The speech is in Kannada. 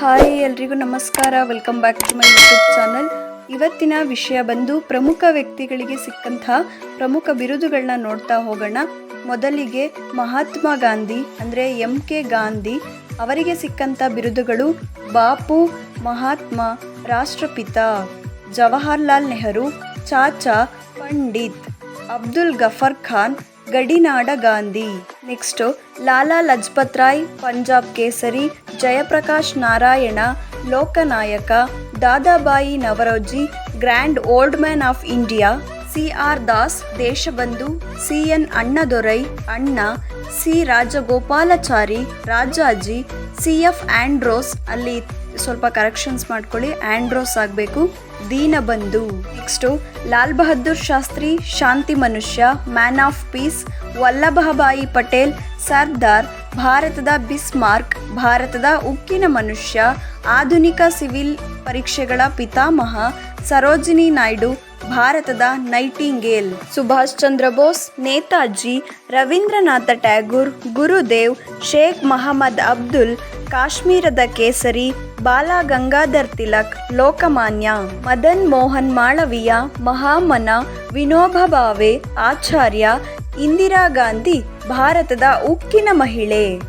ಹಾಯ್, ಎಲ್ರಿಗೂ ನಮಸ್ಕಾರ. Welcome back to my YouTube channel ಇವತ್ತಿನ ವಿಷಯ ಬಂದು ಪ್ರಮುಖ ವ್ಯಕ್ತಿಗಳಿಗೆ ಸಿಕ್ಕಂತಹ ಪ್ರಮುಖ ಬಿರುದುಗಳನ್ನ ನೋಡ್ತಾ ಹೋಗೋಣ. ಮೊದಲಿಗೆ ಮಹಾತ್ಮ ಗಾಂಧಿ, ಅಂದರೆ ಎಂ ಕೆ ಗಾಂಧಿ, ಅವರಿಗೆ ಸಿಕ್ಕಂಥ ಬಿರುದುಗಳು ಬಾಪು, ಮಹಾತ್ಮ, ರಾಷ್ಟ್ರಪಿತ, ಜವಾಹರ್ಲಾಲ್ ನೆಹರು, ಚಾಚಾ, ಪಂಡಿತ್, ಅಬ್ದುಲ್ ಗಫರ್ ಖಾನ್ ಗಡಿನಾಡ Gandhi. Next, Lala Lajpat Rai, Punjab Kesari, Jayaprakash Narayan, Loknayak, Dadabhai Naoroji, grand old man of India C R Das, Deshbandhu C N Annadurai, Anna, C. Rajagopalachari, Rajaji, C. F. Andrews ಅಲ್ಲಿ ಸ್ವಲ್ಪ ಕರೆಕ್ಷನ್ಸ್ ಮಾಡ್ಕೊಳ್ಳಿ. ಆಂಡ್ರೋಸ್ ಆಗಬೇಕು. ದೀನಬಂಧು ನೆಕ್ಸ್ಟು ಲಾಲ್ ಬಹದ್ದೂರ್ ಶಾಸ್ತ್ರಿ, ಶಾಂತಿ ಮನುಷ್ಯ, man of peace, Vallabhbhai Patel, Sardar, ಭಾರತದ ಬಿಸ್ಮಾರ್ಕ್, ಭಾರತದ ಉಕ್ಕಿನ ಮನುಷ್ಯ, ಆಧುನಿಕ ಸಿವಿಲ್ ಪರೀಕ್ಷೆಗಳ ಪಿತಾಮಹ, ಸರೋಜಿನಿ ನಾಯ್ಡು, ಭಾರತದ ನೈಟಿಂಗೇಲ್. ಸುಭಾಷ್ ಚಂದ್ರ ಬೋಸ್, ನೇತಾಜಿ, ರವೀಂದ್ರನಾಥ ಟ್ಯಾಗೂರ್, ಗುರುದೇವ್, ಶೇಖ್ ಮಹಮ್ಮದ್ ಅಬ್ದುಲ್ ಕಾಶ್ಮೀರದ ಕೇಸರಿ, ಬಾಲ ಗಂಗಾಧರ್ ತಿಲಕ್, ಲೋಕಮಾನ್ಯ, ಮದನ್ ಮೋಹನ್ ಮಾಳವೀಯ, ಮಹಾಮನ, ವಿನೋಬ ಭಾವೆ, ಆಚಾರ್ಯ, ಇಂದಿರಾ ಗಾಂಧಿ, ಭಾರತದ ಉಕ್ಕಿನ ಮಹಿಳೆ.